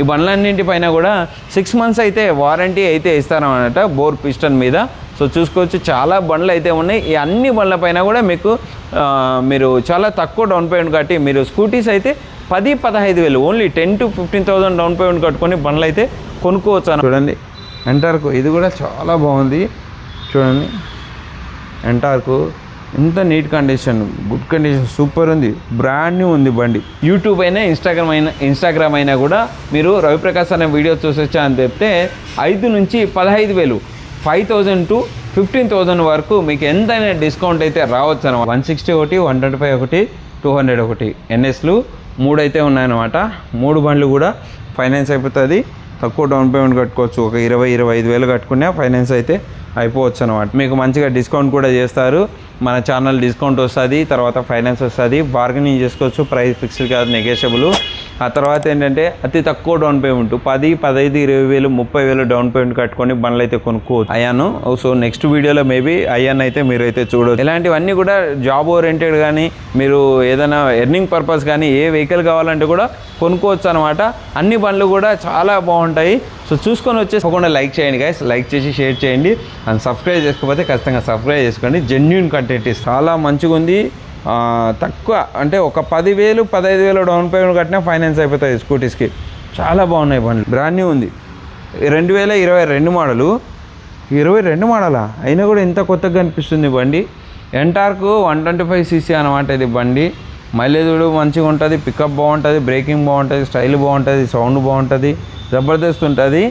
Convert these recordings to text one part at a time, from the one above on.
ఈ బండ్లన్నింటి పైన కూడా సిక్స్ మంత్స్ అయితే వారంటీ అయితే ఇస్తారన్నమాట బోర్ పిస్టన్ మీద. సో చూసుకోవచ్చు చాలా బండ్లు అయితే ఉన్నాయి. ఈ అన్ని బండ్ల పైన కూడా మీకు మీరు చాలా తక్కువ డౌన్ పేమెంట్ కట్టి మీరు స్కూటీస్ అయితే పది పదహైదు వేలు only ten to fifteen thousand down payment కట్టుకొని బండ్లు అయితే కొనుక్కోవచ్చు అన్న- చూడండి ఎంటార్కు ఇది కూడా చాలా బాగుంది. చూడండి ఎంటార్కు ఎంత neat condition good condition super ఉంది. బ్రాండ్ న్యూ ఉంది బండి. యూట్యూబ్ అయినా ఇన్స్టాగ్రామ్ అయినా ఇన్స్టాగ్రామ్ అయినా కూడా మీరు రవిప్రకాశ్ అనే వీడియో చూసొచ్చా అని చెప్తే ఐదు నుంచి పదహైదు వేలు five thousand to fifteen thousand వరకు మీకు ఎంతైనా డిస్కౌంట్ అయితే రావచ్చు అనమాట వన్ సిక్స్టీ ఒకటి వన్ ట్వంటీ ఫైవ్ ఒకటి టూ హండ్రెడ్ ఒకటి. ఎన్ఎస్లు మూడు అయితే ఉన్నాయన్నమాట. మూడు బండ్లు కూడా ఫైనాన్స్ అయిపోతుంది. తక్కువ డౌన్ పేమెంట్ కట్టుకోవచ్చు. ఒక ఇరవై ఇరవై ఐదు వేలు కట్టుకునే ఫైనాన్స్ అయితే అయిపోవచ్చు అనమాట మీకు మంచిగా డిస్కౌంట్ కూడా చేస్తారు. మన ఛానల్ డిస్కౌంట్ వస్తుంది తర్వాత ఫైనాన్స్ వస్తుంది. బార్గెనింగ్ చేసుకోవచ్చు. ప్రైస్ ఫిక్స్డ్ కాదు నెగోషియబుల్ ఆ తర్వాత ఏంటంటే అతి తక్కువ డౌన్ పేమెంట్ పది పదహైదు ఇరవై వేలు ముప్పై వేలు డౌన్ పేమెంట్ కట్టుకొని బండ్లు అయితే కొనుక్కోవచ్చు. అయ్యాను. సో నెక్స్ట్ వీడియోలో మేబీ అయ్యాన్ అయితే మీరు అయితే చూడవచ్చు ఇలాంటివన్నీ కూడా జాబ్ ఓరియంటెడ్ కానీ మీరు ఏదైనా ఎర్నింగ్ పర్పస్ కానీ ఏ వెహికల్ కావాలంటే కూడా కొనుక్కోవచ్చు అనమాట అన్ని బండ్లు కూడా చాలా బాగుంటాయి. సో చూసుకొని వచ్చేసి తప్పకుండా లైక్ చేయండి గైస్ లైక్ చేసి షేర్ చేయండి. అండ్ సబ్స్క్రైబ్ చేసుకోకపోతే ఖచ్చితంగా సబ్స్క్రైబ్ చేసుకోండి. జెన్యున్ కంటెంట్ చాలా మంచిగా ఉంది తక్కువ అంటే ఒక పదివేలు పదహైదు వేలు డౌన్ పేమెంట్ కట్టినా ఫైనాన్స్ అయిపోతాయి స్కూటీస్కి. చాలా బాగున్నాయి బండ్లు. బ్రాండ్ న్యూ ఉంది. రెండు వేల ఇరవై రెండు మోడలు. ఇరవై రెండు మోడలా? అయినా కూడా ఇంత కొత్తగా కనిపిస్తుంది బండి. Ntorq one twenty five CC అనమాట ఇది బండి. మైలేజుడు మంచిగా ఉంటుంది. పికప్ బాగుంటుంది. బ్రేకింగ్ బాగుంటుంది. స్టైల్ బాగుంటుంది. సౌండ్ బాగుంటుంది. జబర్దస్త్ ఉంటుంది.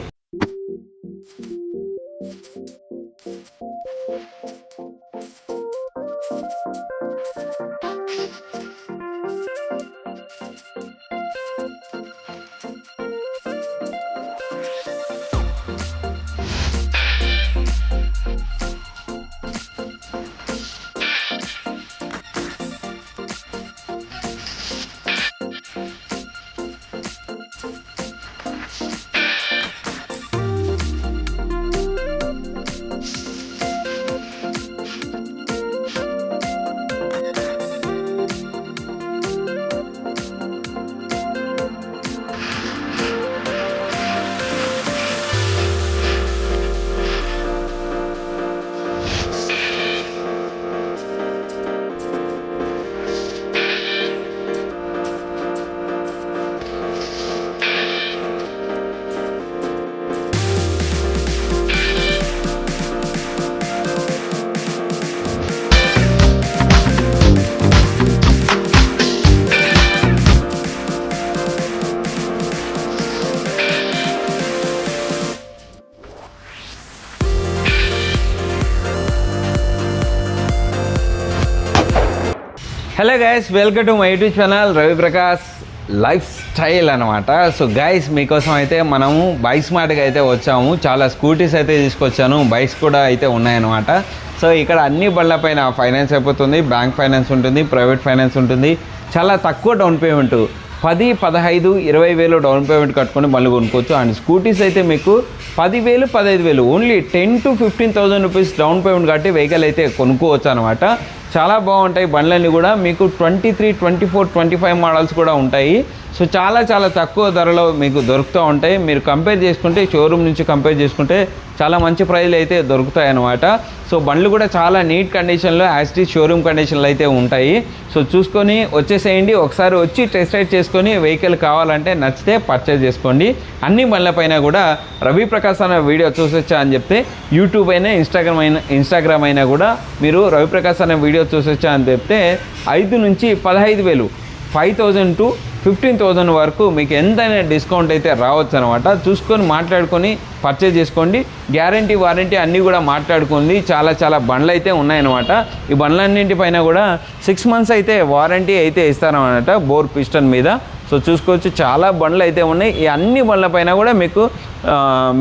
Hello guys welcome to my YouTube channel Ravi Prakash lifestyle అనమాట సో గైస్ మీకోసం అయితే మనము బైక్స్ మాటకి అయితే వచ్చాము. చాలా స్కూటీస్ అయితే తీసుకొచ్చాను. బైక్స్ కూడా అయితే ఉన్నాయన్నమాట. సో ఇక్కడ అన్ని బండ్లపైన ఫైనాన్స్ అయిపోతుంది. బ్యాంక్ ఫైనాన్స్ ఉంటుంది. ప్రైవేట్ ఫైనాన్స్ ఉంటుంది. చాలా తక్కువ డౌన్ పేమెంట్ పది పదహైదు ఇరవై వేలు డౌన్ పేమెంట్ కట్టుకొని బండ్లు కొనుక్కోవచ్చు. అండ్ స్కూటీస్ అయితే మీకు పదివేలు పదహైదు వేలు. Only ten to fifteen thousand rupees down payment కట్టి వెహికల్ అయితే కొనుక్కోవచ్చు అనమాట చాలా బాగుంటాయి బండ్లన్నీ కూడా. మీకు twenty three twenty four twenty five models కూడా ఉంటాయి. సో చాలా చాలా తక్కువ ధరలో మీకు దొరుకుతూ ఉంటాయి. మీరు కంపేర్ చేసుకుంటే షోరూమ్ నుంచి కంపేర్ చేసుకుంటే చాలా మంచి ప్రైజ్లు అయితే దొరుకుతాయి అన్నమాట. సో బండ్లు కూడా చాలా నీట్ కండిషన్లో యాజ్టీ షోరూమ్ కండిషన్లు అయితే ఉంటాయి. సో చూసుకొని వచ్చేసేయండి. ఒకసారి వచ్చి టెస్ట్ రైడ్ చేసుకొని వెహికల్ కావాలంటే నచ్చితే పర్చేజ్ చేసుకోండి. అన్ని బండ్లపైన కూడా రవి ప్రకాశ్ అనే వీడియో చూసొచ్చా అని చెప్తే యూట్యూబ్ అయినా ఇన్స్టాగ్రామ్ అయినా ఇన్స్టాగ్రామ్ అయినా కూడా మీరు రవి ప్రకాశ్ అనే వీడియో చూసొచ్చా అని చెప్తే ఐదు నుంచి పదహైదు వేలు five thousand to fifteen thousand వరకు మీకు ఎంతైనా డిస్కౌంట్ అయితే రావచ్చు అనమాట చూసుకొని మాట్లాడుకొని పర్చేజ్ చేసుకోండి. గ్యారంటీ వారంటీ అన్నీ కూడా మాట్లాడుకుంది చాలా చాలా బండ్లు అయితే ఉన్నాయన్నమాట ఈ బండ్లన్నింటి పైన కూడా సిక్స్ మంత్స్ అయితే వారంటీ అయితే ఇస్తారన్నమాట బోర్ పిస్టన్ మీద. సో చూసుకోవచ్చు. చాలా బండ్లు అయితే ఉన్నాయి. ఈ అన్ని బండ్ల పైన కూడా మీకు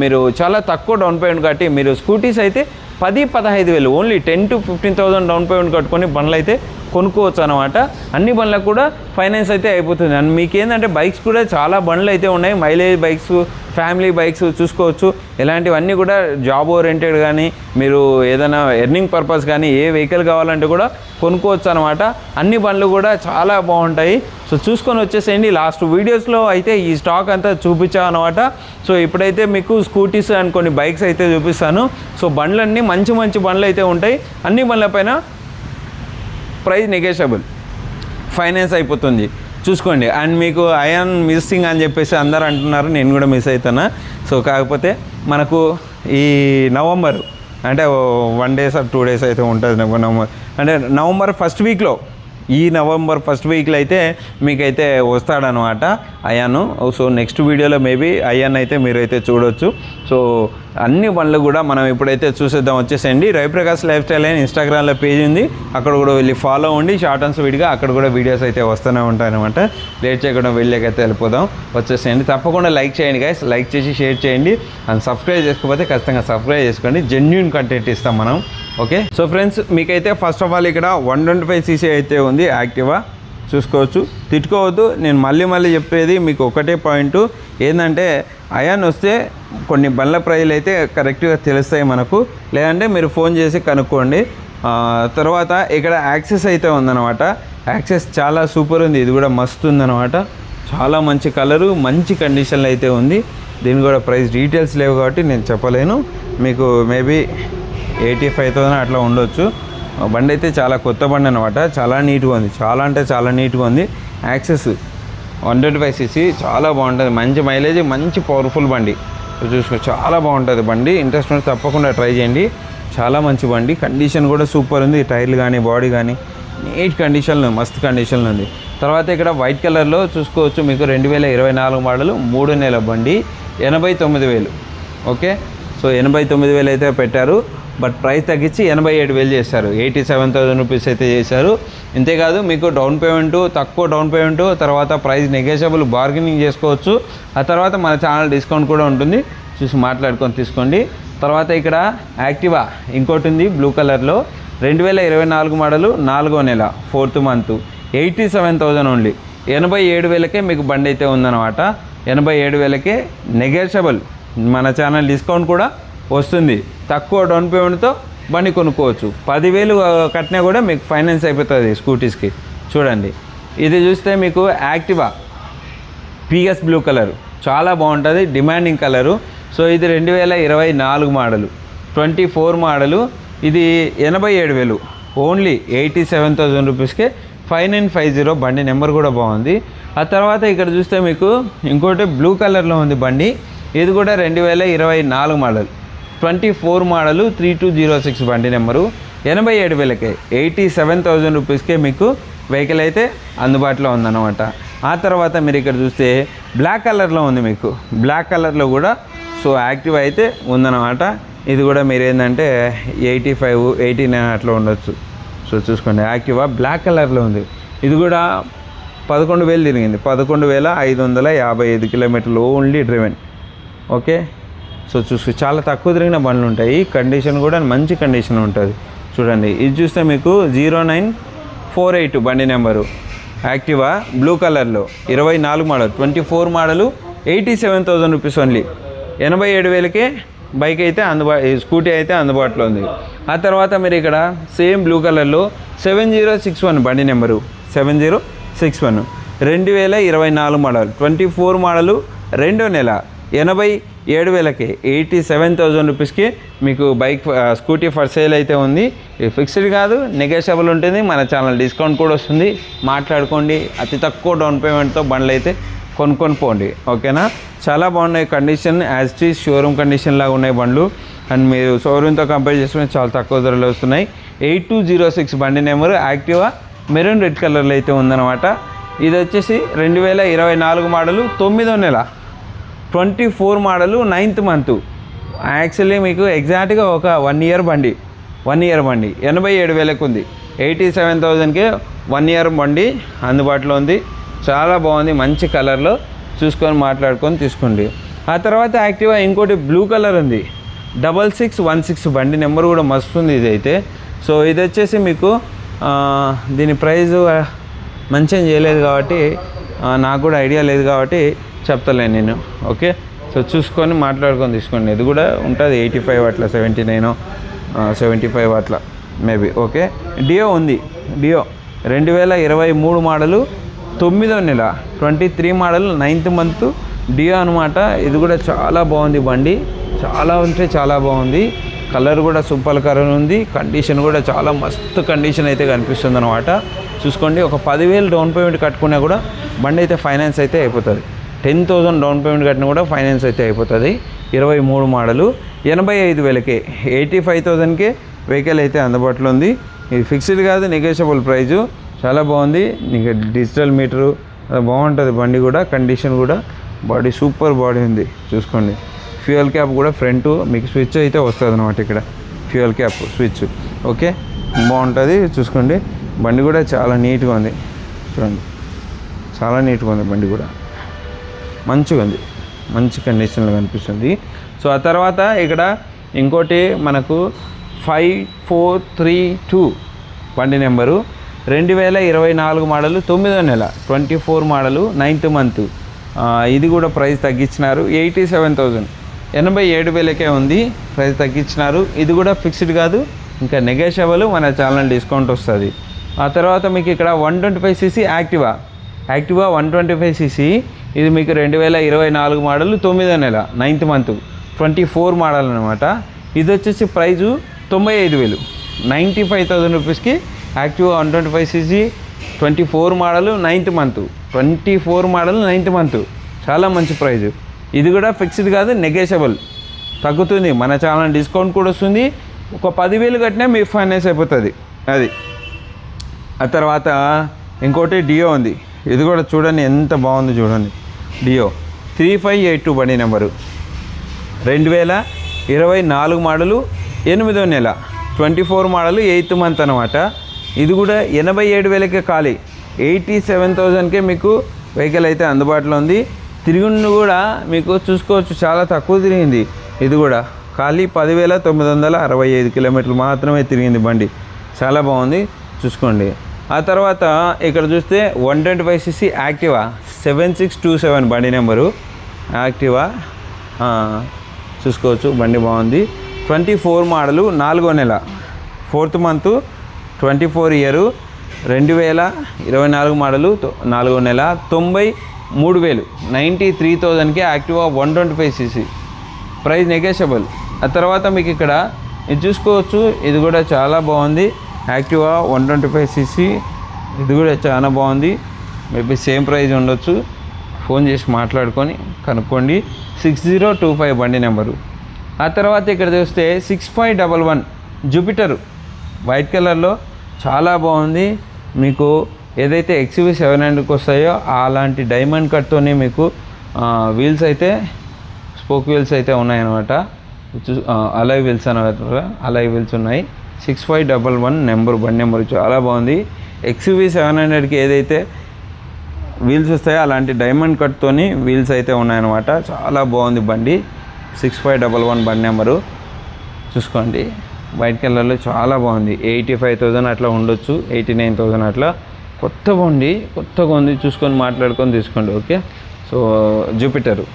మీరు చాలా తక్కువ డౌన్ పేమెంట్ కట్టి మీరు స్కూటీస్ అయితే పది పదహైదు వేలు. Only ten to fifteen thousand down payment కట్టుకొని బండ్లు అయితే కొనుక్కోవచ్చు అనమాట అన్ని బండ్లకు కూడా ఫైనాన్స్ అయితే అయిపోతుంది. అండ్ మీకు ఏంటంటే బైక్స్ కూడా చాలా బండ్లు అయితే ఉన్నాయి. మైలేజ్ బైక్స్ ఫ్యామిలీ బైక్స్ చూసుకోవచ్చు. ఇలాంటివన్నీ కూడా జాబ్ ఓరియంటెడ్ కానీ మీరు ఏదైనా ఎర్నింగ్ పర్పస్ కానీ ఏ వెహికల్ కావాలంటే కూడా కొనుక్కోవచ్చు అనమాట అన్ని బండ్లు కూడా చాలా బాగుంటాయి. సో చూసుకొని వచ్చేసేయండి. లాస్ట్ వీడియోస్లో అయితే ఈ స్టాక్ అంతా చూపించాను అనమాట సో ఇప్పుడైతే మీకు స్కూటీస్ అండ్ కొన్ని బైక్స్ అయితే చూపిస్తాను. సో బండ్లన్నీ మంచి మంచి బండ్లు అయితే ఉంటాయి. అన్ని బండ్లపైన ప్రైస్ నెగేషబుల్ ఫైనాన్స్ అయిపోతుంది. చూసుకోండి. అండ్ మీకు అయాన్ మిస్సింగ్ అని చెప్పేసి అందరు అంటున్నారు. నేను కూడా మిస్ అవుతానా సో కాకపోతే మనకు ఈ నవంబర్ అంటే one days or two days అయితే ఉంటుంది. నవంబర్ అంటే నవంబర్ ఫస్ట్ వీక్లో ఈ నవంబర్ ఫస్ట్ వీక్లో అయితే మీకైతే వస్తాడనమాట అయాను సో నెక్స్ట్ వీడియోలో మేబీ అయాన్ అయితే మీరైతే చూడొచ్చు. సో అన్ని బండ్లు కూడా మనం ఇప్పుడైతే చూసేద్దాం. వచ్చేసేయండి. రవిప్రకాష్ లైఫ్ స్టైల్ అని ఇన్స్టాగ్రామ్లో పేజ్ ఉంది. అక్కడ కూడా వెళ్ళి ఫాలో ఉండి షార్ట్ అండ్ స్వీట్గా అక్కడ కూడా వీడియోస్ అయితే వస్తూనే ఉంటాయన్నమాట. లేట్ చేయకుండా వెళ్ళాకైతే వెళ్ళిపోదాం. వచ్చేసేయండి. తప్పకుండా లైక్ చేయండి గైస్ లైక్ చేసి షేర్ చేయండి. అండ్ సబ్స్క్రైబ్ చేసుకోకపోతే ఖచ్చితంగా సబ్స్క్రైబ్ చేసుకోండి. జెన్యున్ కంటెంట్ ఇస్తాం మనం. ఓకే? సో ఫ్రెండ్స్ మీకైతే ఫస్ట్ ఆఫ్ ఆల్ ఇక్కడ వన్ ట్వంటీ ఫైవ్ సీసీ అయితే ఉంది యాక్టివా చూసుకోవచ్చు. తిట్టుకోవద్దు. నేను మళ్ళీ మళ్ళీ చెప్పేది మీకు ఒకటే పాయింట్. ఏంటంటే అయాన్ వస్తే కొన్ని బండ్ల ప్రైజ్లు అయితే కరెక్ట్గా తెలుస్తాయి మనకు. లేదంటే మీరు ఫోన్ చేసి కనుక్కోండి. తర్వాత ఇక్కడ యాక్సెస్ అయితే ఉందన్నమాట. యాక్సెస్ చాలా సూపర్ ఉంది. ఇది కూడా మస్తు ఉందన్నమాట. చాలా మంచి కలరు మంచి కండిషన్లో అయితే ఉంది. దీని కూడా ప్రైస్ డీటెయిల్స్ లేవు కాబట్టి నేను చెప్పలేను. మీకు మేబీ ఎయిటీ ఫైవ్ థౌసండ్ అట్లా ఉండొచ్చు. బండి అయితే చాలా కొత్త బండి అనమాట చాలా నీట్గా ఉంది. చాలా అంటే చాలా నీట్గా ఉంది. Access hundred twenty five CC చాలా బాగుంటుంది. మంచి మైలేజ్ మంచి పవర్ఫుల్ బండి. చూసుకో చాలా బాగుంటుంది బండి. ఇంట్రెస్ట్ ఉంటే తప్పకుండా ట్రై చేయండి. చాలా మంచి బండి. కండిషన్ కూడా సూపర్ ఉంది. టైర్లు కానీ బాడీ కానీ నీట్ కండిషన్లో మస్త్ మస్తు కండిషన్లో ఉంది. తర్వాత ఇక్కడ వైట్ కలర్లో చూసుకోవచ్చు మీకు రెండు వేల ఇరవై నాలుగు మోడలు మూడు నెలల బండి. ఎనభై తొమ్మిది వేలు. ఓకే సో ఎనభై తొమ్మిది వేలు అయితే పెట్టారు. బట్ ప్రైస్ తగ్గించి ఎనభై ఏడు వేలు చేశారు. ఎయిటీ సెవెన్ థౌసండ్ రూపీస్ అయితే చేశారు. ఇంతేకాదు మీకు డౌన్ పేమెంట్ తక్కువ డౌన్ పేమెంట్ తర్వాత ప్రైస్ నెగోషియబుల్ బార్గెనింగ్ చేసుకోవచ్చు. ఆ తర్వాత మన ఛానల్ డిస్కౌంట్ కూడా ఉంటుంది. చూసి మాట్లాడుకొని తీసుకోండి. తర్వాత ఇక్కడ యాక్టివా ఇంకోటి ఉంది బ్లూ కలర్లో. రెండు వేల ఇరవై నాలుగు మోడలు నాలుగో నెల fourth month. Eighty seven thousand only. ఎనభై ఏడు వేలకే మీకు బండి అయితే ఉందన్నమాట. ఎనభై ఏడు వేలకే నెగోషియబుల్ మన ఛానల్ డిస్కౌంట్ కూడా వస్తుంది. తక్కువ డౌన్ పేమెంట్తో బండి కొనుక్కోవచ్చు. పదివేలు కట్టినా కూడా మీకు ఫైనాన్స్ అయిపోతుంది స్కూటీస్కి. చూడండి. ఇది చూస్తే మీకు యాక్టివా? PS blue colour. చాలా బాగుంటుంది. Demanding colour. సో ఇది రెండు వేల ఇరవై నాలుగు మోడలు. Twenty four model. ఇది ఎనభై ఏడు వేలు. ఓన్లీ ఎయిటీ సెవెన్ థౌజండ్ రూపీస్కే ఫైవ్ నైన్ ఫైవ్ జీరో బండి నెంబర్ కూడా బాగుంది. ఆ తర్వాత ఇక్కడ చూస్తే మీకు ఇంకోటి బ్లూ కలర్లో ఉంది బండి. ఇది కూడా రెండు వేల ఇరవై నాలుగు model. Twenty four model three two zero six బండి నెంబరు. ఎనభై ఏడు వేలకే ఎయిటీ సెవెన్ థౌజండ్ రూపీస్కే మీకు వెహికల్ అయితే అందుబాటులో ఉందన్నమాట. ఆ తర్వాత మీరు ఇక్కడ చూస్తే బ్లాక్ కలర్లో ఉంది మీకు. బ్లాక్ కలర్లో కూడా సో యాక్టివ్ అయితే ఉందన్నమాట. ఇది కూడా మీరు ఏంటంటే ఎయిటీ ఫైవ్ ఎయిటీ నైన్ అట్లా ఉండొచ్చు. సో చూసుకోండి యాక్టివా? బ్లాక్ కలర్లో ఉంది. ఇది కూడా పదకొండు వేలు తిరిగింది. పదకొండు వేల ఐదు వందల యాభై ఐదు కిలోమీటర్లు ఓన్లీ డ్రివెన్. ఓకే? సో చూసి చాలా తక్కువ తిరిగిన బండ్లు ఉంటాయి. కండిషన్ కూడా మంచి కండిషన్ ఉంటుంది. చూడండి ఇది చూస్తే మీకు జీరో నైన్ ఫోర్ ఎయిట్ బండి నెంబరు. యాక్టివా? బ్లూ కలర్లో. ఇరవై నాలుగు model. Twenty four model eighty seven thousand rupees only. ఎనభై ఏడు వేలకే బైక్ అయితే అందుబా స్కూటీ అయితే అందుబాటులో ఉంది. ఆ తర్వాత మీరు ఇక్కడ సేమ్ బ్లూ కలర్లో సెవెన్ జీరో సిక్స్ వన్ బండి number. Seven zero six one. రెండు వేల ఇరవై నాలుగు మోడల్. ట్వంటీ ఫోర్ మోడలు రెండో నెల. ఎనభై ఏడు వేలకి ఎయిటీ సెవెన్ థౌజండ్ రూపీస్కి మీకు బైక్ స్కూటీ ఫర్ సేల్ అయితే ఉంది. ఇది ఫిక్స్డ్ కాదు నెగోషియబుల్ ఉంటుంది. మన ఛానల్ డిస్కౌంట్ కూడా వస్తుంది. మాట్లాడుకోండి. అతి తక్కువ డౌన్ పేమెంట్తో బండ్లు అయితే కొనుక్కొని పోండి. ఓకేనా? చాలా బాగున్నాయి condition as the showroom condition లాగా ఉన్నాయి బండ్లు. అండ్ మీరు షోరూమ్తో కంపేర్ చేసుకుని చాలా తక్కువ ధరలో వస్తున్నాయి. ఎయిట్ టూ జీరో సిక్స్ బండి నెంబర్ యాక్టివా మెరూన్ రెడ్ కలర్లో అయితే ఉందన్నమాట. ఇది వచ్చేసి రెండు వేల ఇరవై నాలుగు మోడలు తొమ్మిదో నెల. Twenty four model ninth month. Actually మీకు ఎగ్జాక్ట్గా ఒక వన్ ఇయర్ బండి వన్ ఇయర్ బండి ఎనభై ఏడు వేలకు ఉంది ఎయిటీ సెవెన్ థౌజండ్కి వన్ ఇయర్ బండి అందుబాటులో ఉంది. చాలా బాగుంది మంచి కలర్లో చూసుకొని మాట్లాడుకొని తీసుకోండి. ఆ తర్వాత యాక్టివా ఇంకోటి బ్లూ కలర్ ఉంది. డబల్ సిక్స్ వన్ సిక్స్ బండి నెంబర్ కూడా మస్తు ఉంది ఇది అయితే సో ఇది వచ్చేసి మీకు దీని ప్రైస్ మెన్షన్ చేయలేదు కాబట్టి నాకు కూడా ఐడియా లేదు కాబట్టి చెప్తలేను నేను ఓకే? సో చూసుకొని మాట్లాడుకొని తీసుకోండి. ఇది కూడా ఉంటుంది ఎయిటీ ఫైవ్ అట్లా సెవెంటీ నైన్ సెవెంటీ ఫైవ్ అట్లా మేబీ ఓకే? డియో ఉంది డియో. రెండు వేల ఇరవై మూడు మోడలు తొమ్మిదో నెల twenty three model ninth month Dio అనమాట ఇది కూడా చాలా బాగుంది బండి. చాలా అంటే చాలా బాగుంది. కలర్ కూడా సూపర్ కలర్ ఉంది. కండిషన్ కూడా చాలా మస్తు కండిషన్ అయితే కనిపిస్తుంది అనమాట చూసుకోండి ఒక పదివేలు డౌన్ పేమెంట్ కట్టుకున్నా కూడా బండి అయితే ఫైనాన్స్ అయితే అయిపోతుంది. టెన్ థౌజండ్ డౌన్ పేమెంట్ కట్టినా కూడా ఫైనాన్స్ అయితే అయిపోతుంది. ఇరవై మూడు మోడలు ఎనభై ఐదు వేలకే ఎయిటీ ఫైవ్ థౌజండ్కే వెహికల్ అయితే అందుబాటులో ఉంది. ఇది ఫిక్స్డ్ కాదు నెగోషియబుల్ ప్రైజు. చాలా బాగుంది. నీకు డిజిటల్ మీటరు బాగుంటుంది బండి కూడా కండిషన్ కూడా. బాడీ సూపర్ బాడీ ఉంది. చూసుకోండి. ఫ్యూయల్ క్యాప్ కూడా ఫ్రంట్ మీకు స్విచ్ అయితే వస్తుంది అనమాట ఇక్కడ. Fuel cap switch. ఓకే? బాగుంటుంది. చూసుకోండి. బండి కూడా చాలా నీట్గా ఉంది. చూడండి. చాలా నీట్గా ఉంది బండి కూడా. మంచిగా ఉంది. మంచి కండిషన్లో కనిపిస్తుంది. సో ఆ తర్వాత ఇక్కడ ఇంకోటి మనకు ఫైవ్ ఫోర్ త్రీ టూ బండి నెంబరు. రెండు వేల ఇరవై నాలుగు మోడలు తొమ్మిదో నెల twenty four model ninth month ఇది కూడా ప్రైస్ తగ్గించినారు. ఎయిటీ సెవెన్ థౌజండ్ ఎనభై ఏడు వేలకే ఉంది. ప్రైస్ తగ్గించినారు. ఇది కూడా ఫిక్స్డ్ కాదు. ఇంకా నెగోషియబుల్ మన ఛానల్ డిస్కౌంట్ వస్తుంది. ఆ తర్వాత మీకు ఇక్కడ one twenty five CC Activa Activa one twenty five CC ఇది మీకు రెండు వేల ఇరవై నాలుగు మోడల్ తొమ్మిదో నెల ninth month twenty four model అనమాట ఇది వచ్చేసి ప్రైజు తొంభై ఐదు వేలు. నైంటీ ఫైవ్ థౌసండ్ రూపీస్కి Activa one twenty five CC twenty four model ninth month twenty four model ninth month చాలా మంచి ప్రైజు. ఇది కూడా ఫిక్స్డ్ కాదు నెగేషబుల్ తగ్గుతుంది. మన ఛానల్ డిస్కౌంట్ కూడా వస్తుంది. ఒక పదివేలు కట్టినా మీ ఫైనాన్స్ అయిపోతుంది. అది. ఆ తర్వాత ఇంకోటి డియో ఉంది. ఇది కూడా చూడండి ఎంత బాగుంది చూడండి. Dio three five eight two బండి నెంబరు. రెండు వేల ఇరవై నాలుగు మోడలు ఎనిమిదో నెల. Twenty four model eighth month అనమాట ఇది కూడా ఎనభై ఏడు వేలకే ఖాళీ. ఎయిటీ సెవెన్ థౌజండ్కే మీకు వెహికల్ అయితే అందుబాటులో ఉంది. తిరిగిండు కూడా మీకు చూసుకోవచ్చు చాలా తక్కువ తిరిగింది. ఇది కూడా ఖాళీ పదివేల తొమ్మిది వందల అరవై ఐదు కిలోమీటర్లు మాత్రమే తిరిగింది బండి. చాలా బాగుంది చూసుకోండి. ఆ తర్వాత ఇక్కడ చూస్తే one twenty five CC Activa? Seven six two seven బండి నెంబరు. యాక్టివా? చూసుకోవచ్చు బండి బాగుంది. ట్వంటీ ఫోర్ మోడలు నాలుగో నెల. Fourth month twenty four year రెండు వేల ఇరవై నాలుగు మోడలు నాలుగో నెల తొంభై మూడు వేలు. నైంటీ త్రీ థౌజండ్కి Activa one twenty five CC. Price negotiable. ఆ తర్వాత మీకు ఇక్కడ ఇది చూసుకోవచ్చు ఇది కూడా చాలా బాగుంది. Activa one twenty five CC. ఇది కూడా చాలా బాగుంది. మేబీ సేమ్ ప్రైస్ ఉండొచ్చు. ఫోన్ చేసి మాట్లాడుకొని కనుక్కోండి. సిక్స్ జీరో టూ ఫైవ్ బండి నెంబరు. ఆ తర్వాత ఇక్కడ చూస్తే six five double one Jupiter. White కలర్లో చాలా బాగుంది. మీకు ఏదైతే ఎక్స్వీ సెవెన్ హండ్రెడ్కి వస్తాయో అలాంటి డైమండ్ కట్తోనే మీకు వీల్స్ అయితే స్పోక్ వీల్స్ అయితే ఉన్నాయన్నమాట. అలై వీల్స్ అనమాట అలై వీల్స్ ఉన్నాయి. Six five double one number బండి నెంబర్ చాలా బాగుంది. ఎక్స్వీ సెవెన్ హండ్రెడ్కి ఏదైతే వీల్స్ వస్తాయో అలాంటి డైమండ్ కట్తోని వీల్స్ అయితే ఉన్నాయన్నమాట. చాలా బాగుంది బండి. సిక్స్ ఫైవ్ డబల్ వన్ బండి నెంబరు. చూసుకోండి. వైట్ కలర్లో చాలా బాగుంది. ఎయిటీ ఫైవ్ థౌజండ్ అట్లా ఉండొచ్చు. ఎయిటీ నైన్ థౌజండ్ అట్లా. కొత్త బండి. కొత్తగా ఉంది. చూసుకొని మాట్లాడుకొని తీసుకోండి. ఓకే? సో జూపిటరు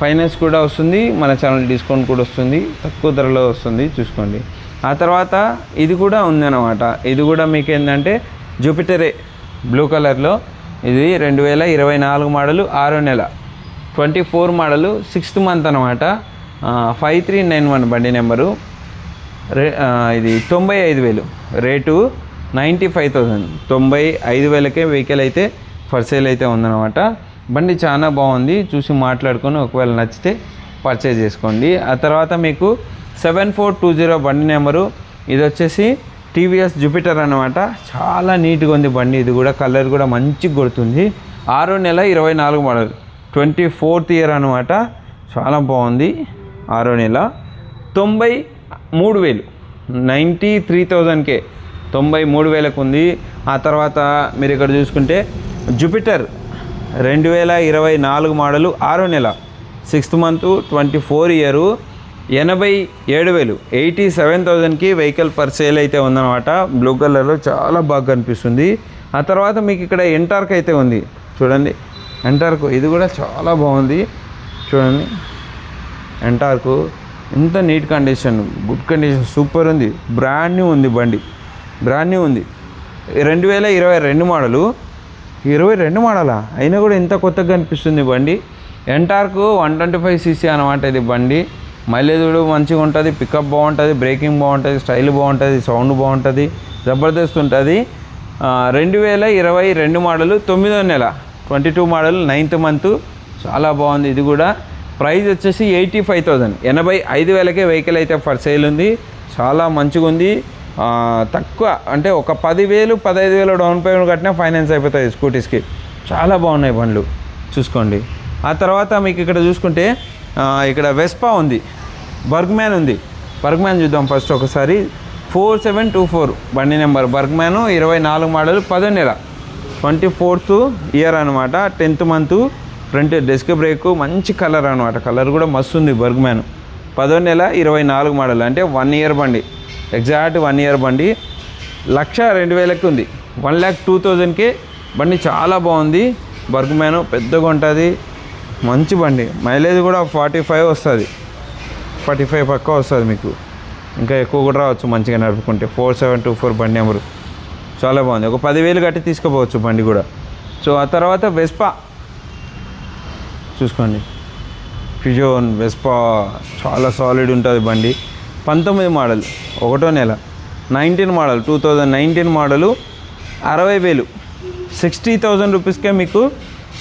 ఫైనాన్స్ కూడా వస్తుంది. మన ఛానల్ డిస్కౌంట్ కూడా వస్తుంది. తక్కువ ధరలో వస్తుంది. చూసుకోండి. ఆ తర్వాత ఇది కూడా ఉందన్నమాట. ఇది కూడా మీకు ఏంటంటే జూపిటరే బ్లూ కలర్లో. ఇది రెండు వేల ఇరవై నాలుగు మోడలు ఆరో నెల. Twenty four model sixth month అనమాట ఫైవ్ త్రీ నైన్ వన్ బండి నెంబరు. రే ఇది తొంభై ఐదు వేలు. రేటు నైంటీ ఫైవ్ థౌజండ్ తొంభై ఐదు వేలకే వెహికల్ అయితే ఫర్ సేల్ అయితే ఉందన్నమాట. బండి చాలా బాగుంది. చూసి మాట్లాడుకొని ఒకవేళ నచ్చితే పర్చేజ్ చేసుకోండి. ఆ తర్వాత మీకు సెవెన్ ఫోర్ టూ జీరో బండి నెంబరు. ఇది వచ్చేసి టీవీఎస్ జూపిటర్ అనమాట చాలా నీట్గా ఉంది బండి. ఇది కూడా కలర్ కూడా మంచిగా కొడుతుంది ఆరో నెల ఇరవై నాలుగు మోడల్. ట్వంటీ ఫోర్త్ ఇయర్ అనమాట చాలా బాగుంది ఆరో నెల. తొంభై మూడు వేలు. నైంటీ త్రీ థౌజండ్కే తొంభై మూడు వేలకు ఉంది ఆ తర్వాత మీరు ఇక్కడ చూసుకుంటే జూపిటర్ రెండు వేల ఇరవై నాలుగు మోడలు ఆరో నెల. Sixth month twenty four year ఎనభై ఏడు వేలు. ఎయిటీ సెవెన్ థౌజండ్కి వెహికల్ ఫర్ సేల్ అయితే ఉందన్నమాట. బ్లూ కలర్లో చాలా బాగా కనిపిస్తుంది. ఆ తర్వాత మీకు ఇక్కడ ఎంటార్క్ అయితే ఉంది. చూడండి. ఎంటార్క్ ఇది కూడా చాలా బాగుంది. చూడండి. ఎంటార్కు ఇంత neat condition good condition super ఉంది. బ్రాండ్ న్యూ ఉంది బండి. బ్రాండ్ న్యూ ఉంది. రెండు వేల ఇరవై రెండు మోడలు. ఇరవై రెండు మోడలా? అయినా కూడా ఇంత కొత్తగా కనిపిస్తుంది బండి. Ntorq one twenty five CC అనమాట ఇది బండి. మైలేజ్ కూడా మంచిగా ఉంటుంది పికప్ బాగుంటుంది బ్రేకింగ్ బాగుంటుంది స్టైల్ బాగుంటుంది సౌండ్ బాగుంటుంది జబర్దస్త్ ఉంటుంది. రెండు వేల ఇరవై రెండు మోడలు తొమ్మిదో నెల twenty two model ninth month చాలా బాగుంది. ఇది కూడా ప్రైస్ వచ్చేసి ఎయిటీ ఫైవ్ థౌజండ్ ఎనభై ఐదు వేలకే వెహికల్ అయితే ఫర్ సేల్ ఉంది. చాలా మంచిగా ఉంది. తక్కువ అంటే ఒక పదివేలు పదహైదు వేలు డౌన్ పేమెంట్ కట్టినా ఫైనాన్స్ అయిపోతుంది స్కూటీస్కి. చాలా బాగున్నాయి బండ్లు. చూసుకోండి. ఆ తర్వాత మీకు ఇక్కడ చూసుకుంటే ఇక్కడ వెస్పా ఉంది. బర్గ్మ్యాన్ ఉంది. బర్గ్మ్యాన్ చూద్దాం ఫస్ట్ ఒకసారి. ఫోర్ సెవెన్ టూ ఫోర్ బండి నెంబర్ బర్గ్మ్యాన్ ఇరవై నాలుగు మోడల్ పదో నెల. ట్వంటీ ఫోర్త్ ఇయర్ అనమాట tenth month front disc brake మంచి కలర్ అనమాట కలర్ కూడా మస్తు ఉంది బర్గ్మ్యాన్ పదో నెల ఇరవై నాలుగు మోడల్ అంటే వన్ ఇయర్ బండి. ఎగ్జాక్ట్ వన్ ఇయర్ బండి. లక్ష రెండు వేలకి ఉంది. వన్ ల్యాక్ టూ థౌజండ్కి బండి చాలా బాగుంది. బర్గ్మ్యాన్ పెద్దగా ఉంటుంది. మంచి బండి. మైలేజ్ కూడా ఫార్టీ ఫైవ్ వస్తుంది. ఫార్టీ ఫైవ్ పక్క వస్తుంది మీకు. ఇంకా ఎక్కువ కూడా రావచ్చు మంచిగా నడుపుకుంటే. ఫోర్ సెవెన్ టూ ఫోర్ బండి నెంబరు. చాలా బాగుంది. ఒక పదివేలు కట్టి తీసుకుపోవచ్చు బండి కూడా. సో ఆ తర్వాత వెస్పా. చూసుకోండి. ఫిజోన్ వెస్పా చాలా సాలిడ్ ఉంటుంది బండి. పంతొమ్మిది మోడల్ ఒకటో నెల. Nineteen model two thousand nineteen model అరవై వేలు. సిక్స్టీ థౌజండ్ రూపీస్కే మీకు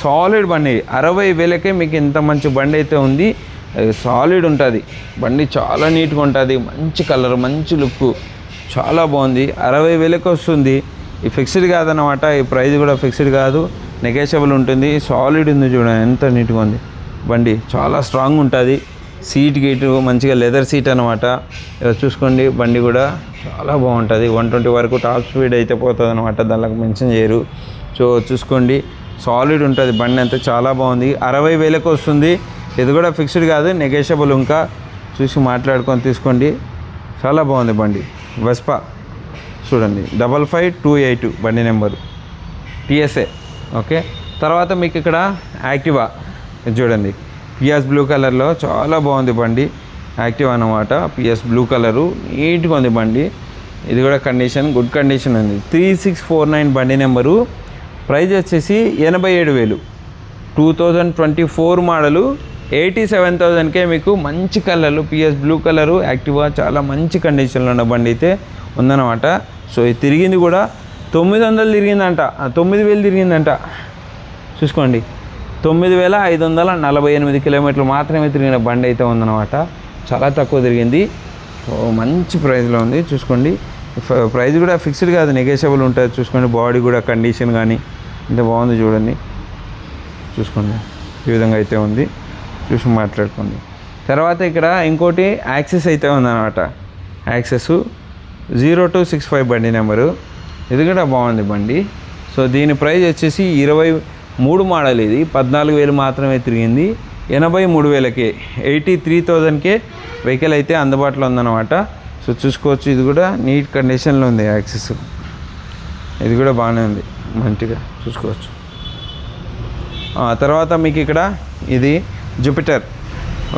సాలిడ్ బండి. అరవై వేలకే మీకు ఇంత మంచి బండి అయితే ఉంది. అది సాలిడ్ ఉంటుంది. బండి చాలా నీట్గా ఉంటుంది. మంచి కలర్ మంచి లుక్ చాలా బాగుంది. అరవై వేలకు వస్తుంది. ఈ ఫిక్స్డ్ కాదనమాట ఈ ప్రైస్ కూడా ఫిక్స్డ్ కాదు. నెగేషబుల్ ఉంటుంది. సాలిడ్ ఉంది చూడండి. ఎంత నీట్గా ఉంది. బండి చాలా స్ట్రాంగ్ ఉంటుంది. సీట్ గీటు మంచిగా లెదర్ సీట్ అనమాట ఇలా చూసుకోండి. బండి కూడా చాలా బాగుంటుంది. వన్ ట్వంటీ వరకు టాప్ స్పీడ్ అయితే పోతుంది అనమాట దానికి మెన్షన్ చేయరు. సో చూసుకోండి. సాలిడ్ ఉంటుంది. బండి అంతా చాలా బాగుంది. అరవై వేలకు వస్తుంది. ఇది కూడా ఫిక్స్డ్ కాదు నెగేషబుల్ ఇంకా. చూసి మాట్లాడుకొని తీసుకోండి. చాలా బాగుంది బండి. వెస్పా చూడండి. డబల్ ఫైవ్ టూ ఎయిట్ బండి నెంబరు. PSA okay? తర్వాత మీకు ఇక్కడ యాక్టివా. చూడండి. పిఎస్ బ్లూ కలర్లో చాలా బాగుంది బండి. యాక్టివ్ అన్నమాట. పిఎస్ బ్లూ కలరు నీట్గా ఉంది బండి. ఇది కూడా కండిషన్ గుడ్ కండిషన్ ఉంది. త్రీ సిక్స్ ఫోర్ నైన్ బండి నెంబరు. ప్రైజ్ వచ్చేసి ఎనభై ఏడు వేలు. Two thousand twenty four model eighty seven థౌజండ్కే మీకు మంచి కలర్లు పిఎస్ బ్లూ కలరు యాక్టివా చాలా మంచి కండిషన్లో ఉన్న బండి అయితే ఉందన్నమాట. సో ఇది తిరిగింది కూడా తొమ్మిది వందలు తిరిగిందంట. తొమ్మిది వేలు తిరిగిందంట. చూసుకోండి. తొమ్మిది వేల ఐదు వందల నలభై ఎనిమిది కిలోమీటర్లు మాత్రమే తిరిగిన బండి అయితే ఉందన్నమాట. చాలా తక్కువ తిరిగింది. మంచి ప్రైస్లో ఉంది. చూసుకోండి. ఫ- ప్రైస్ కూడా ఫిక్స్డ్ కాదు. నెగేషబుల్ ఉంటుంది. చూసుకోండి. బాడీ కూడా కండిషన్ కానీ ఇంత బాగుంది చూడండి. చూసుకోండి. ఈ విధంగా అయితే ఉంది. చూసి మాట్లాడుకోండి. తర్వాత ఇక్కడ ఇంకోటి యాక్సెస్ అయితే ఉందన్నమాట. Access zero two six five బండి నెంబరు. ఇది కూడా బాగుంది బండి. సో దీని ప్రైస్ వచ్చేసి ఇరవై మూడు మోడల్ ఇది. పద్నాలుగు వేలు మాత్రమే తిరిగింది. ఎనభై మూడు వేలకే ఎయిటీ త్రీ థౌజండ్కే వెహికల్ అయితే అందుబాటులో ఉందన్నమాట. సో చూసుకోవచ్చు ఇది కూడా నీట్ కండిషన్లో ఉంది యాక్సెస్. ఇది కూడా బాగానే ఉంది మంచిగా చూసుకోవచ్చు. తర్వాత మీకు ఇక్కడ ఇది జూపిటర్.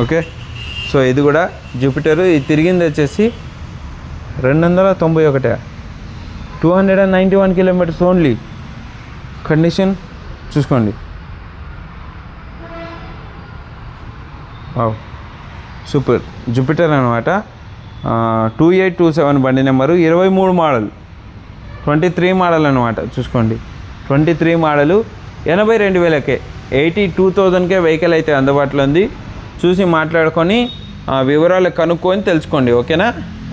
ఓకే? సో ఇది కూడా జూపిటర్. ఇది తిరిగింది వచ్చేసి రెండు వందల తొంభై ఒకటే. Two hundred and ninety one kilometres only. Condition చూసుకోండి. సూపర్. జూపిటర్ అనమాట టూ ఎయిట్ టూ సెవెన్ బండి నెంబరు. ఇరవై మూడు మోడల్. ట్వంటీ త్రీ మోడల్ అనమాట చూసుకోండి. Twenty three model. ఎనభై రెండు వేలకే. ఎయిటీ టూ థౌజండ్కే వెహికల్ అయితే అందుబాటులో ఉంది. చూసి మాట్లాడుకొని వివరాలు కనుక్కొని తెలుసుకోండి ఓకేనా?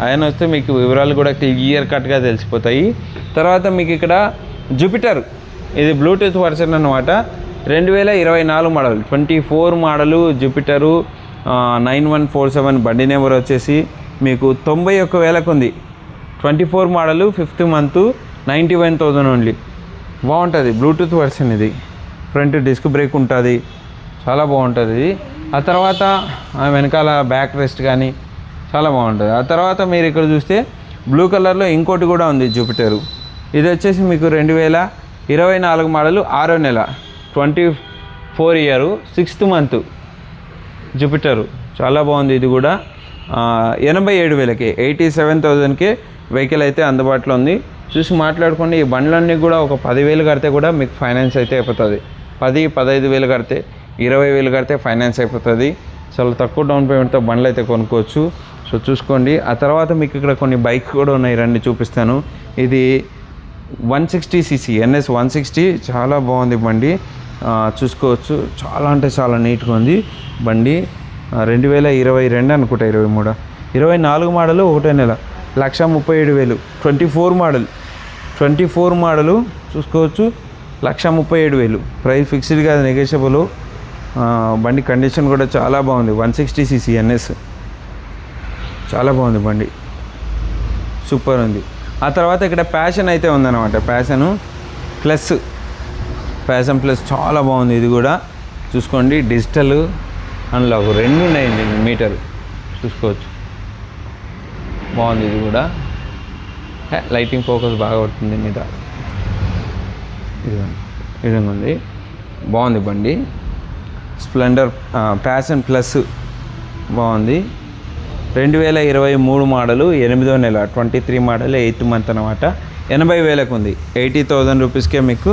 ఆయన వస్తే మీకు వివరాలు కూడా క్లియర్ కట్గా తెలిసిపోతాయి. తర్వాత మీకు ఇక్కడ జూపిటర్ ఇది బ్లూటూత్ వర్షన్ అనమాట రెండు వేల ఇరవై నాలుగు model twenty four model Jupiter nine one four seven బండి నెంబర్ వచ్చేసి మీకు తొంభై ఒక్క వేలకు ఉంది. Twenty four model fifth month ninety one thousand only. బాగుంటుంది బ్లూటూత్ వర్షన్ ఇది. ఫ్రంట్ డిస్క్ బ్రేక్ ఉంటుంది. చాలా బాగుంటుంది. ఇది ఆ తర్వాత ఆ వెనకాల బ్యాక్ రెస్ట్ కానీ చాలా బాగుంటుంది. ఆ తర్వాత మీరు ఇక్కడ చూస్తే బ్లూ కలర్లో ఇంకోటి కూడా ఉంది జూపిటరు. ఇది వచ్చేసి మీకు రెండు వేల ఇరవై నాలుగు మోడలు ఆరో నెల twenty four year sixth month Jupiter. చాలా బాగుంది ఇది కూడా. ఎనభై ఏడు వేలకి ఎయిటీ సెవెన్ థౌజండ్కి వెహికల్ అయితే అందుబాటులో ఉంది. చూసి మాట్లాడుకోండి ఈ బండ్లన్నీ కూడా ఒక పదివేలు కడితే కూడా మీకు ఫైనాన్స్ అయితే అయిపోతుంది. పది పదహైదు వేలు కడితే ఇరవై వేలు కడితే ఫైనాన్స్ అయిపోతుంది. చాలా తక్కువ డౌన్ పేమెంట్తో బండ్లు అయితే కొనుక్కోవచ్చు. సో చూసుకోండి. ఆ తర్వాత మీకు ఇక్కడ కొన్ని బైక్ కూడా ఉన్నాయి. రండి చూపిస్తాను. ఇది one sixty CC NS one sixty. చాలా బాగుంది బండి. చూసుకోవచ్చు. చాలా అంటే చాలా నీట్గా ఉంది బండి. రెండు వేల ఇరవై రెండు అనుకుంటా ఇరవై మూడు. ఇరవై నాలుగు మోడలు ఒకటో నెల. లక్ష ముప్పై ఏడు వేలు. Twenty four model. Twenty four model. చూసుకోవచ్చు. లక్ష ముప్పై ఏడు వేలు. ప్రైస్ ఫిక్స్డ్ కాదు నెగోషియబుల్ బండి కండిషన్ కూడా చాలా బాగుంది. వన్ సిక్స్టీ సీసీ ఎన్ఎస్ చాలా బాగుంది బండి. సూపర్ ఉంది. ఆ తర్వాత ఇక్కడ ప్యాషన్ అయితే ఉందన్నమాట. ప్యాషను ప్లస్ ప్యాషన్ ప్లస్ చాలా బాగుంది ఇది కూడా. చూసుకోండి డిజిటల్ అన్లాక్ రెండు ఉన్నాయి మీటర్ చూసుకోవచ్చు. బాగుంది ఇది కూడా. లైటింగ్ ఫోకస్ బాగా పడుతుంది మీద ఈ విధంగా ఉంది. బాగుంది బండి. స్ప్లెండర్ ప్యాషన్ ప్లస్ బాగుంది. రెండు వేల ఇరవై మూడు మోడలు ఎనిమిదో నెల twenty three model eighth month అనమాట ఎనభై వేలకు ఉంది. ఎయిటీ థౌజండ్ రూపీస్కే మీకు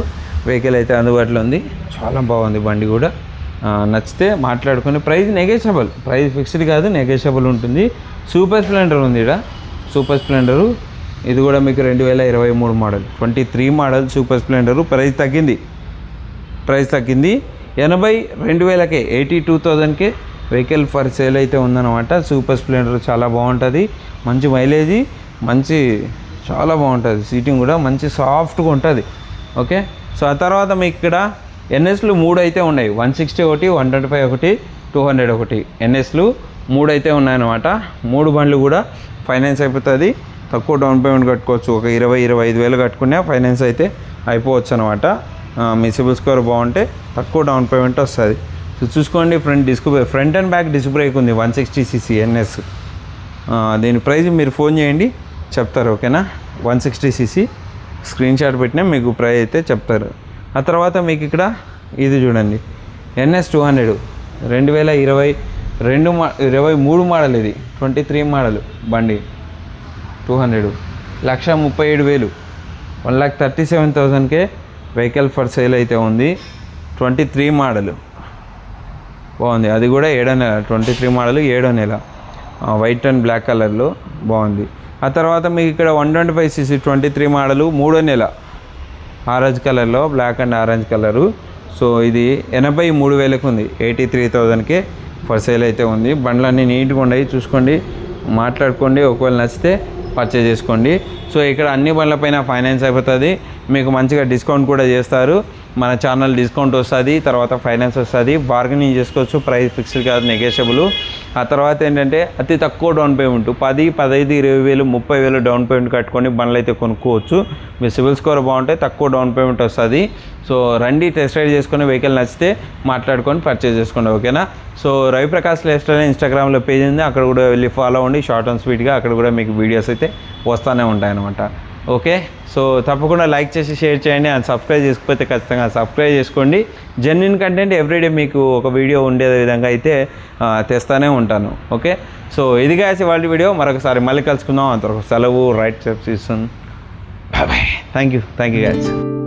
వెహికల్ అయితే అందుబాటులో ఉంది. చాలా బాగుంది బండి కూడా. నచ్చితే మాట్లాడుకుని ప్రైస్ నెగేషబుల్ ప్రైస్ ఫిక్స్డ్ కాదు నెగేషబుల్ ఉంటుంది. సూపర్ స్ప్లెండర్ ఉంది ఇక్కడ సూపర్ స్ప్లెండరు. ఇది కూడా మీకు రెండు వేల ఇరవై మూడు model twenty three model super Splendor price తగ్గింది. ప్రైస్ తగ్గింది. ఎనభై రెండు వేలకే ఎయిటీ టూ థౌజండ్కే వెహికల్ ఫర్ సేల్ అయితే ఉందన్నమాట. సూపర్ స్ప్లెండర్ చాలా బాగుంటుంది. మంచి మైలేజీ మంచి చాలా బాగుంటుంది. సీటింగ్ కూడా మంచి సాఫ్ట్గా ఉంటుంది. ఓకే సో ఆ తర్వాత మీకు ఇక్కడ ఎన్ఎస్లు మూడు అయితే ఉన్నాయి. వన్ సిక్స్టీ ఒకటి వన్ ట్వంటీ ఫైవ్ ఒకటి టూ హండ్రెడ్ ఒకటి. ఎన్ఎస్లు మూడు అయితే ఉన్నాయన్నమాట. మూడు బండ్లు కూడా ఫైనాన్స్ అయిపోతుంది. తక్కువ డౌన్ పేమెంట్ కట్టుకోవచ్చు. ఒక ఇరవై ఇరవై ఐదు వేలు కట్టుకునే ఫైనాన్స్ అయితే అయిపోవచ్చు అనమాట మీ సిబిల్ స్కోర్ బాగుంటే తక్కువ డౌన్ పేమెంట్ వస్తుంది. సో చూసుకోండి front disc front and back disc brake ఉంది వన్ సిక్స్టీ సీసీ ఎన్ఎస్. దీని ప్రైస్ మీరు ఫోన్ చేయండి చెప్తారు ఓకేనా? One sixty CC. Screen shot పెట్టినా మీకు ప్రైస్ అయితే చెప్తారు. ఆ తర్వాత మీకు ఇక్కడ ఇది చూడండి. NS two hundred. రెండు వేల ఇరవై రెండు మా ఇరవై మూడు మోడల్ ఇది. ట్వంటీ త్రీ మోడల్ బండి. Two hundred. లక్ష ముప్పై ఏడు వేలు. వన్ ల్యాక్ థర్టీ సెవెన్ థౌజండ్కే వెహికల్ ఫర్ సేల్ అయితే ఉంది. Twenty three model. బాగుంది. అది కూడా ఏడో నెల. ట్వంటీ త్రీ మోడల్ ఏడో నెల. వైట్ అండ్ బ్లాక్ కలర్లో బాగుంది. ఆ తర్వాత మీకు ఇక్కడ one twenty five CC twenty three model మూడో నెల. ఆరెంజ్ కలర్లో black and orange colour. So ఇది ఎనభై మూడు వేలకు ఉంది. ఎయిటీ త్రీ థౌజండ్కే ఫర్ సేల్ అయితే ఉంది. బండ్లన్నీ నీట్గా ఉన్నాయి. చూసుకోండి. మాట్లాడుకోండి. ఒకవేళ నచ్చితే పర్చేజ్ చేసుకోండి. సో ఇక్కడ అన్ని బండ్లపైన ఫైనాన్స్ అయిపోతుంది. మీకు మంచిగా డిస్కౌంట్ కూడా చేస్తారు. మన ఛానల్ డిస్కౌంట్ వస్తుంది తర్వాత ఫైనాన్స్ వస్తుంది బార్గెనింగ్ చేసుకోవచ్చు ప్రైస్ ఫిక్స్డ్ కాదు నెగోషియబుల్ ఆ తర్వాత ఏంటంటే అతి తక్కువ డౌన్ పేమెంట్ పది పదహైదు ఇరవై వేలు ముప్పై వేలు డౌన్ పేమెంట్ కట్టుకొని బండ్లు అయితే కొనుక్కోవచ్చు. మీ సివిల్ స్కోర్ బాగుంటే తక్కువ డౌన్ పేమెంట్ వస్తుంది. సో రండి టెస్ట్ రైడ్ చేసుకొని వెహికల్ నచ్చితే మాట్లాడుకొని పర్చేజ్ చేసుకోండి ఓకేనా? సో రవిప్రకాష్ లైఫ్ అనే ఇన్స్టాగ్రామ్లో పేజ్ ఉంది. అక్కడ కూడా వెళ్ళి ఫాలో అవ్వండి. షార్ట్ అండ్ స్వీట్గా అక్కడ కూడా మీకు వీడియోస్ అయితే వస్తూనే ఉంటాయన్నమాట. ఓకే? సో తప్పకుండా లైక్ చేసి షేర్ చేయండి అండ్ సబ్స్క్రైబ్ చేసుకోకపోతే ఖచ్చితంగా సబ్స్క్రైబ్ చేసుకోండి. జెన్యున్ కంటెంట్ ఎవ్రీడే మీకు ఒక వీడియో ఉండే విధంగా అయితే తెస్తానే ఉంటాను. ఓకే? సో ఇది కాసి వాళ్ళ వీడియో మరొకసారి మళ్ళీ కలుసుకుందాం. అంతవరకు సెలవు రైట్ స్టెప్స్ ఇస్తాను bye thank you thank you guys